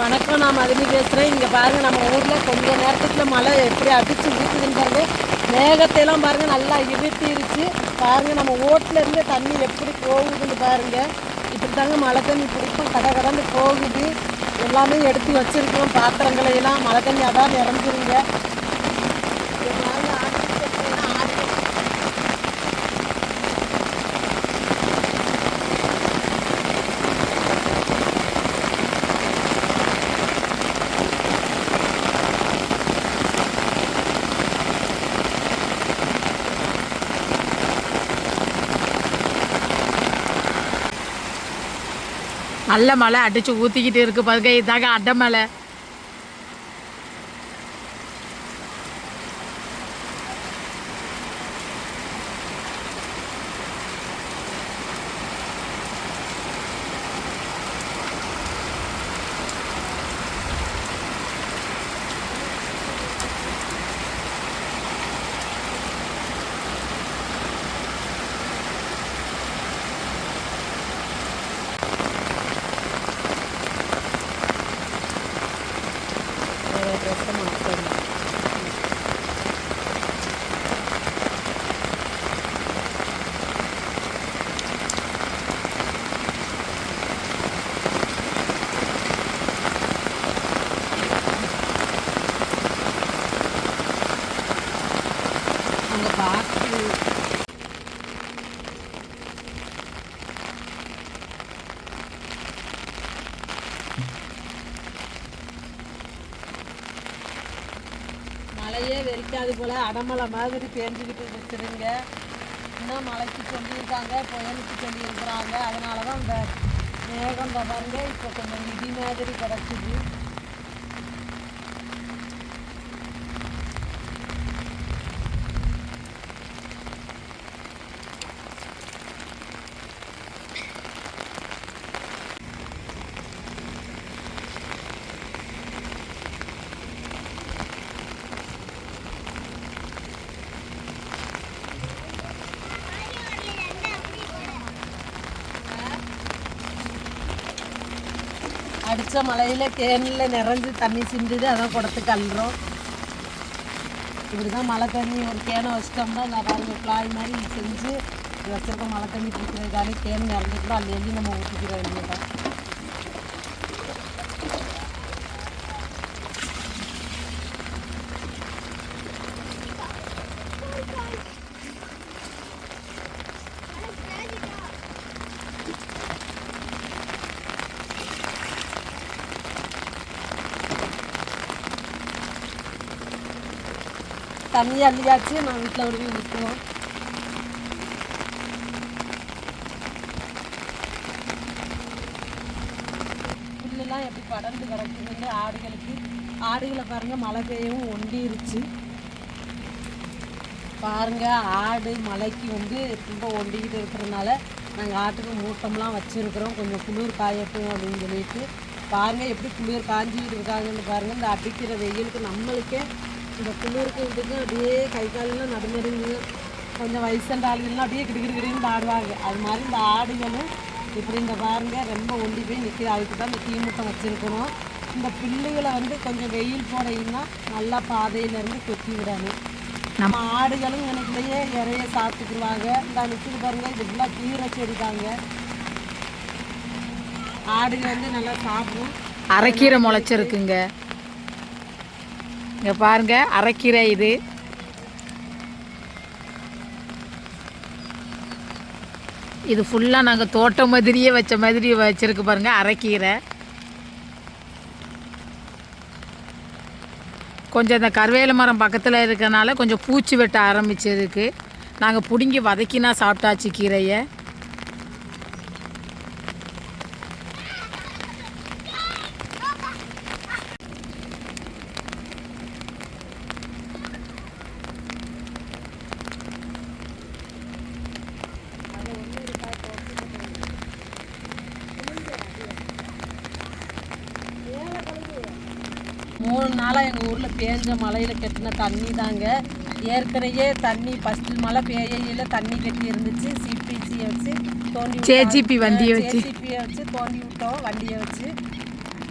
வணக்கம். நான் மதுமி பேசுகிறேன் இங்கே பாருங்கள் நம்ம ஊரில் கொஞ்ச நேரத்துக்குள்ள மழை எப்படி அடித்து ஊற்றுதுன்னு மேகத்தையெல்லாம் பாருங்கள் நல்லா இருட்டிருச்சு பாருங்கள் நம்ம ஓட்டிலேருந்து தண்ணி எப்படி போகுதுன்னு பாருங்கள் இப்படி தாங்க மழை தண்ணி பிடிக்கும். கடை கடந்து போகுது. எல்லாமே எடுத்து வச்சுருக்கோம் பாத்திரங்களையெல்லாம் மழை தண்ணி அதான் நிறஞ்சிருங்க இங்க பாருங்க, ஆட்டுக்கு எல்லாம் ஆடு நல்ல மழை அடிச்சு ஊத்திக்கிட்டு இருக்கு பதுக்கை இதாங்க அடை மலை வேறு ட்ரெஸ்ஸை மாற்றணும் அங்கே பார்த்து மழையே வெறிக்காது போல. அடமலை மாதிரி பேஞ்சுக்கிட்டு வச்சுருங்க இன்னும் மழைக்கு சொல்லியிருக்காங்க புயலுக்கு சொல்லியிருக்கிறாங்க. அதனால தான் இந்த மேகம் இந்த பாருங்க இப்போ கொஞ்சம் இடி மாதிரி கிடச்சிது. அடித்த மழையில் கேனில் நிறைஞ்சு தண்ணி சிந்துது அதான் குடத்துக்கு அள்ளுறோம் இப்படி தான் மழை தண்ணி ஒரு கேனை வச்சிட்டோம்னா நான் பாருங்க பிளாய் மாதிரி செஞ்சு வச்சுருக்கோம் மழை தண்ணி பிடிக்கிறதுக்காக கேன் நிறைஞ்சிட்டோம் அள்ளி அள்ளி நம்ம ஊற்றிக்கிற வேண்டியதான் தண்ணி அள்ளியாச்சு நான் வீட்டில் ஒரு போய் ஊற்றுவோம் புல்லுலாம் எப்படி படர்ந்து கிடக்குதுன்னு ஆடுகளுக்கு. ஆடுகளை பாருங்கள் மழை பெய்யவும் ஒண்டிருச்சு. பாருங்கள் ஆடு மலைக்கு வந்து ரொம்ப ஒண்டிக்கிட்டு இருக்கிறதுனால நாங்கள் ஆட்டுக்கு மூட்டம்லாம் வச்சுருக்குறோம். கொஞ்சம் குளிர் காயட்டும் அப்படின்னு சொல்லிட்டு. பாருங்கள் எப்படி குளிர் காஞ்சிக்கிட்டு இருக்காங்கன்னு பாருங்கள் இந்த அடிக்கிற வெயிலுக்கு நம்மளுக்கே இந்த குளிருக்கு இதுக்கு அப்படியே கை காலெல்லாம் நடுநடுங்க கொஞ்சம் வயசான ஆளுங்கள்லாம் அப்படியே கிடுகிடு கிடுன்னு ஆடுவாங்க அது மாதிரி இந்த ஆடுகளும் இப்படி இந்த பாருங்க ரொம்ப ஒண்டி போய் நிற்கிது அதுக்கு தான் இந்த தீமுட்டம் வச்சுருக்கணும். இந்த பிள்ளைகளை வந்து கொஞ்சம் வெயில் போடையின்னா நல்லா பாதையிலேருந்து கொத்தி விடணும். நம்ம ஆடுகளும் எனக்குள்ளேயே இறைய சாப்பிட்டுக்குருவாங்க இந்த நிற்கிது பாருங்க இது ஃபுல்லாக கீரை செடி தாங்க வந்து நல்லா சாப்பிடும். அரைக்கீரை முளைச்சிருக்குங்க. இங்கே பாருங்க அரைக்கீரை இது. இது ஃபுல்லாக நாங்கள் தோட்டம் மாதிரியே வச்ச மாதிரி வச்சுருக்கு பாருங்கள் அரைக்கீரை. கொஞ்சம் இந்த கருவேல மரம் பக்கத்தில் இருக்கிறனால கொஞ்சம் பூச்சி வெட்ட ஆரம்பிச்சதுக்கு நாங்கள் பிடுங்கி வதக்கினா சாப்பிட்டாச்சு கீரையை. மூணு நாளாக எங்கள் ஊரில் பேஞ்ச மழையில் கட்டின தண்ணி தாங்க. ஏற்கனவே தண்ணி ஃபஸ்ட்டு மழை பெய்யையில் தண்ணி கட்டி இருந்துச்சு. சிபிசியை வச்சு தோண்டி JCB வண்டியை வச்சு. ஜேசிபியை வச்சு தோண்டி விட்டோம் வண்டியை வச்சு.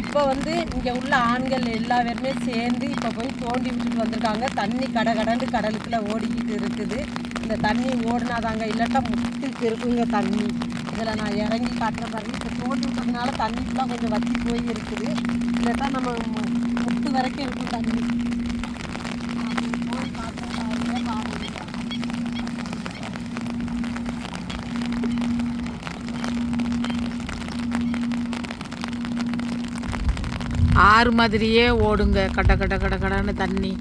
இப்போ வந்து இங்கே உள்ள ஆண்கள் எல்லா பேருமே சேர்ந்து இப்போ போய் தோண்டி விட்டுட்டு வந்திருக்காங்க. தண்ணி கடை கடந்து கடலுக்குள்ள ஓடிக்கிட்டு இருக்குது. இந்த தண்ணி ஓடினாதாங்க இல்லாட்டா முட்டுக்கு இருக்குங்க தண்ணி. இதில் நான் இறங்கி காட்டுற பாருங்க. இப்போ தோண்டி விட்டதுனால தண்ணி ஃபுல்லாக கொஞ்சம் வத்தி போய் இருக்குது இல்லாட்டா நம்ம வரைக்கும் இருக்கும் தண்ணி போய் ஆறு மாதிரியே ஓடுங்க. கட கட கட கடன்னு தண்ணி.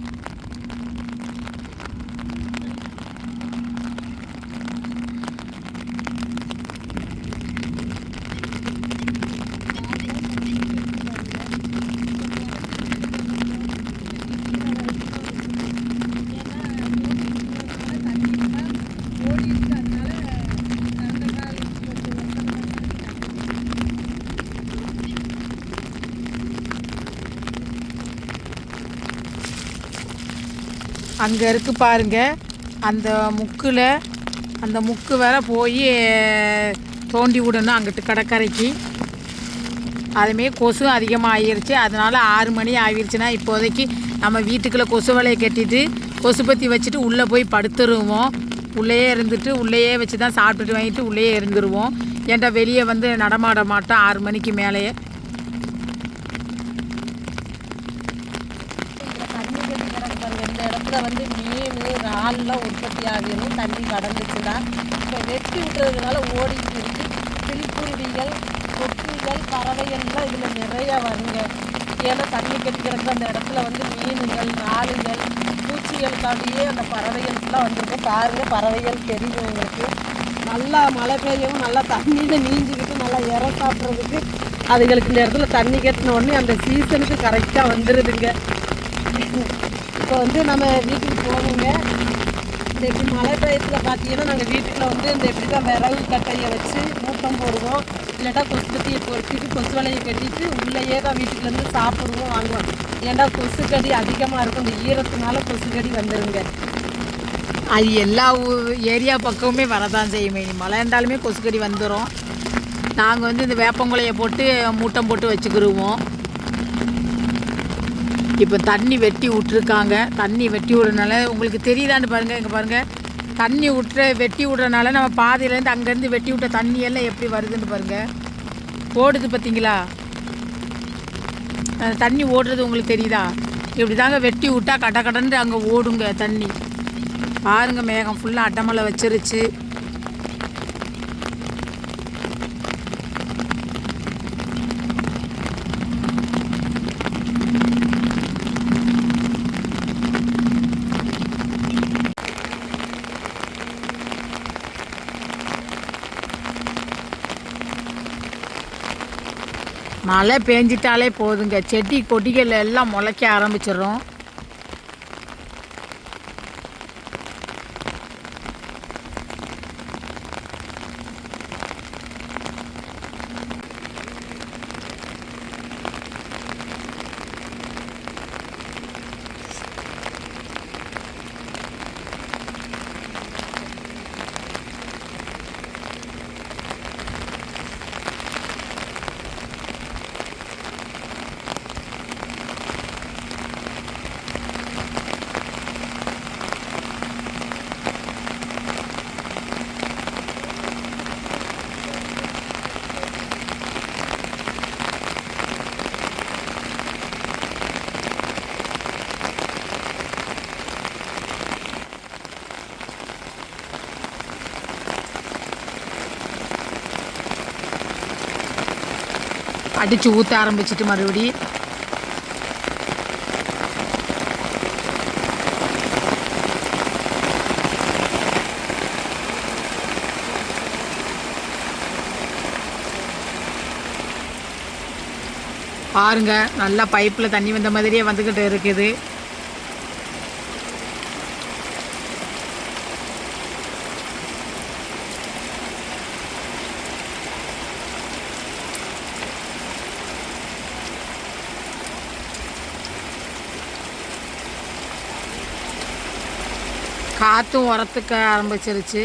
அங்கே இருக்கு பாருங்க. அந்த முக்கில் அந்த முக்கு வர போய் தோண்டி விடணும் அங்கிட்டு கடற்கரைக்கு. அதுமே கொசு அதிகமாக ஆகிருச்சு அதனால் ஆறு மணி ஆகிருச்சுன்னா இப்போதைக்கு நம்ம வீட்டுக்குள்ளே கொசு வலையை கட்டிட்டு கொசு பற்றி வச்சுட்டு உள்ளே போய் படுத்துருவோம். உள்ளேயே இருந்துட்டு உள்ளேயே வச்சு தான் சாப்பிட்டுட்டு வாங்கிட்டு உள்ளேயே இருந்துருவோம். ஏன்டா வெளியே வந்து நடமாட மாட்டோம் ஆறு மணிக்கு மேலேயே இதுல தண்ணி கட்டி கிடக்கு பாருங்க இந்த இடத்துல வந்து மீன் இறால்லாம் உற்பத்தி ஆகிரும் தண்ணி கடந்துச்சுன்னா இப்போ வெட்டி விட்டுறதுனால ஓடிட்டு இருக்கு கிளிக்குருவிகள் கொக்குகள் பறவைகள்லாம் இதில் நிறையா வருங்க. ஏன்னா தண்ணி கட்டி அந்த இடத்துல வந்து மீன்கள் இறாலுகள் பூச்சிகளுக்காகவே அந்த பறவைகள்லாம் வந்துருக்கு. பாருங்கள் பறவைகள் தெரியும் எங்களுக்கு நல்லா மழை பெய்யவும் நல்லா தண்ணியில் நீஞ்சிக்கிட்டு நல்லா இற சாப்பிட்றதுக்கு அதுங்களுக்கு இந்த இடத்துல தண்ணி கட்டின உடனே அந்த சீசனுக்கு கரெக்டாக வந்துடுதுங்க இப்போ வந்து நம்ம வீட்டுக்கு போகணுங்க. இந்த இப்படி மழை டயத்தில் பார்த்தீங்கன்னா நாங்கள் வீட்டுக்குள்ள வந்து இந்த எப்படி தான் விறகு கட்டையை வச்சு மூட்டம் போடுவோம். இல்லாட்டா கொசு கட்டியை பொறுத்திட்டு கொசு வலையை கட்டிட்டு உள்ளேயே தான் வீட்டுக்குலேருந்து சாப்பிடுவோம் வாங்குவோம். ஏன்டா கொசு கடி அதிகமாக இருக்கும். இந்த ஈரத்தினால கொசு கடி அது எல்லா ஏரியா பக்கமுமே வரதான் செய்யுமே. இனி மழை இருந்தாலுமே கொசுக்கடி வந்துடும் நாங்கள் வந்து இந்த வேப்பங்குலையை போட்டு மூட்டம் போட்டு வச்சுக்கிடுவோம் இப்போ தண்ணி வெட்டி விட்ருக்காங்க தண்ணி வெட்டி விடுறதுனால உங்களுக்கு தெரியுதான்னு பாருங்கள் இங்கே பாருங்கள் தண்ணி விட்டுற வெட்டி விட்றனால நம்ம பாதையிலேருந்து அங்கேருந்து வெட்டி விட்ட தண்ணி எல்லாம் எப்படி வருதுன்னு பாருங்கள் ஓடுது பார்த்தீங்களா தண்ணி ஓடுறது உங்களுக்கு தெரியுதா? இப்படி தாங்க வெட்டி விட்டா கட கடன்னு அங்கே ஓடுங்க தண்ணி. பாருங்கள் மேகம் ஃபுல்லாக அட்டமலை வச்சிருச்சு. மழை பெஞ்சிட்டாலே போதுங்க. செடி கொடிகள் எல்லாம் முளைக்க ஆரம்பிச்சிடும் அடித்து ஊற்ற ஆரம்பிச்சிட்டு மறுபடி. பாருங்க நல்லா பைப்பில் தண்ணி வந்த மாதிரியே வந்துக்கிட்டு இருக்குது. காற்றும் உரத்துக்க ஆரம்பிச்சிருச்சு.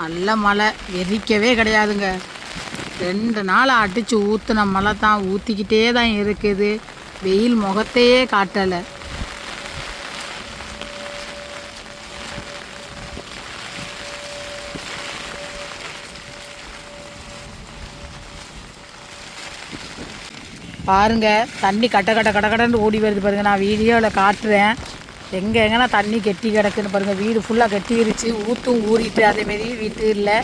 நல்ல மழை வெறிக்கவே கிடையாதுங்க. ரெண்டு நாள் அடித்து ஊற்றுன மழை தான் ஊற்றிக்கிட்டே தான் இருக்குது. வெயில் முகத்தையே காட்டலை. பாருங்க தண்ணி கட்ட கட்ட கட கடன்னு ஓடி வருது பாருங்க. நான் வீடியோவில் காட்டுறேன். எங்கே எங்கன்னா தண்ணி கெட்டி கிடக்குன்னு பாருங்கள் வீடு ஃபுல்லாக கெட்டிருச்சு. ஊற்றும் ஊறிட்டு அதேமாரி வீட்டு இல்லை.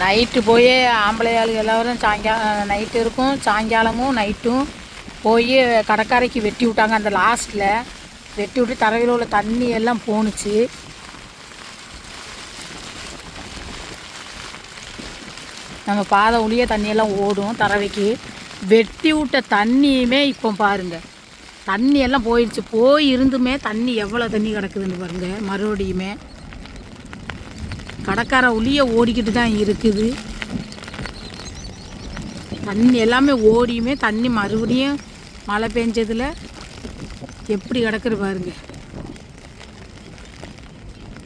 நைட்டு போய் ஆம்பளை ஆளு எல்லோரும் சாயங்காலம் நைட்டு இருக்கும். சாயங்காலமும் நைட்டும் போய் கடற்கரைக்கு வெட்டி விட்டாங்க அந்த லாஸ்ட்டில் வெட்டி விட்டு தரையில் உள்ள தண்ணி எல்லாம் போணுச்சு. நம்ம பாதை ஒளியே தண்ணியெல்லாம் ஓடும் தரவைக்கு. வெட்டி விட்ட தண்ணியுமே இப்போ பாருங்க. தண்ணி எல்லாம் போயிடுச்சு. போய் இருந்துமே தண்ணி எவ்வளோ தண்ணி கிடக்குதுன்னு பாருங்க. மறுபடியுமே கடற்கார ஒளியே ஓடிக்கிட்டு தான் இருக்குது. தண்ணி எல்லாமே ஓடியுமே தண்ணி மறுபடியும் மழை பெஞ்சதில் எப்படி கிடக்குது பாருங்கள்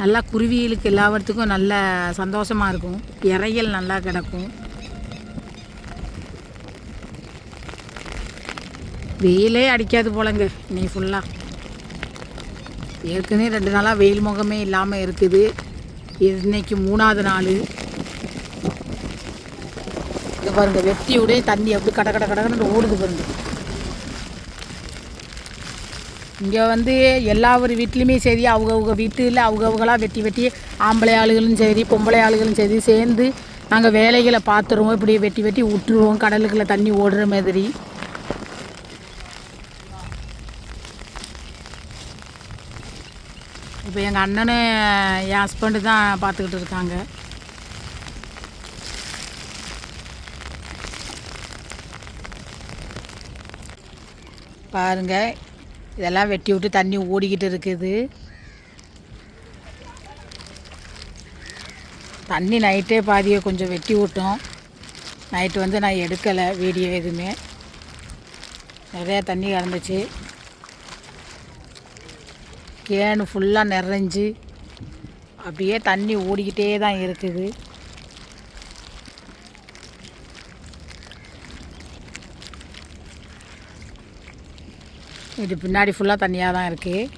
நல்லா குருவிகளுக்கு எல்லாவற்றுக்கும் நல்ல சந்தோஷமாக இருக்கும். இறையல் நல்லா கிடக்கும். வெயிலே அடிக்காது போலங்க நீ ஃபுல்லாக ஏற்கனவே ரெண்டு நாளாக வெயில் முகமே இல்லாமல் இருக்குது. இன்னைக்கு மூணாவது நாள். இங்கே பாருங்கள் வெட்டி விட தண்ணி அப்படி கட கட கடன்னு ஓடுது பாருங்கள் இங்கே வந்து எல்லா ஒரு வீட்லேயுமே சரி அவங்கவுங்க வீட்டில் அவங்கவுங்களாக வெட்டி வெட்டி ஆம்பளை ஆளுகளும் சரி பொம்பளை ஆளுகளும் சரி சேர்ந்து நாங்கள் வேலைகளை பார்த்துருவோம் இப்படி வெட்டி வெட்டி விட்டுருவோம் கடலுக்குள்ளே தண்ணி ஓடுற மாதிரி. இப்போ எங்கள் அண்ணனும் என் ஹஸ்பண்டு தான் பார்த்துக்கிட்டு இருக்காங்க. பாருங்கள் இதெல்லாம் வெட்டி விட்டு தண்ணி ஓடிக்கிட்டு இருக்குது. தண்ணி நைட்டே பாதியை கொஞ்சம் வெட்டி விட்டோம். நைட்டு வந்து நான் எடுக்கலை வீடியோ எதுவுமே. நிறையா தண்ணி கலந்துச்சு கேனு ஃபுல்லாக நிறைஞ்சு அப்படியே தண்ணி ஓடிக்கிட்டே தான் இருக்குது. இது பின்னாடி ஃபுல்லாக தண்ணியாக தான் இருக்குது